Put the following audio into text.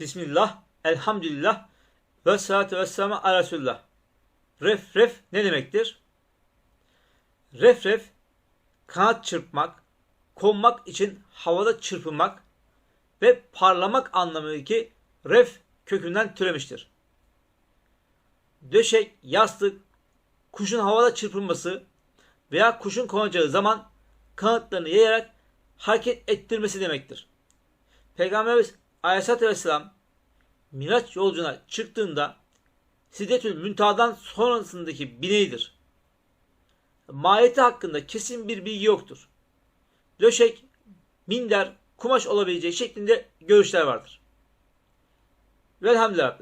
Bismillah, elhamdülillah ve salatu ve ala Resulullah. Ref ref ne demektir? Ref ref kanat çırpmak, konmak için havada çırpınmak ve parlamak anlamındaki ref kökünden türemiştir. Döşek, yastık, kuşun havada çırpınması veya kuşun konacağı zaman kanatlarını yayarak hareket ettirmesi demektir. Peygamberimiz Aleyhisselatü Vesselam Miraç yolcuna çıktığında Sidetül Müntaha'dan sonrasındaki bineğidir. Mahiyeti hakkında kesin bir bilgi yoktur. Döşek, minder, kumaş olabileceği şeklinde görüşler vardır. Velhamdülillah.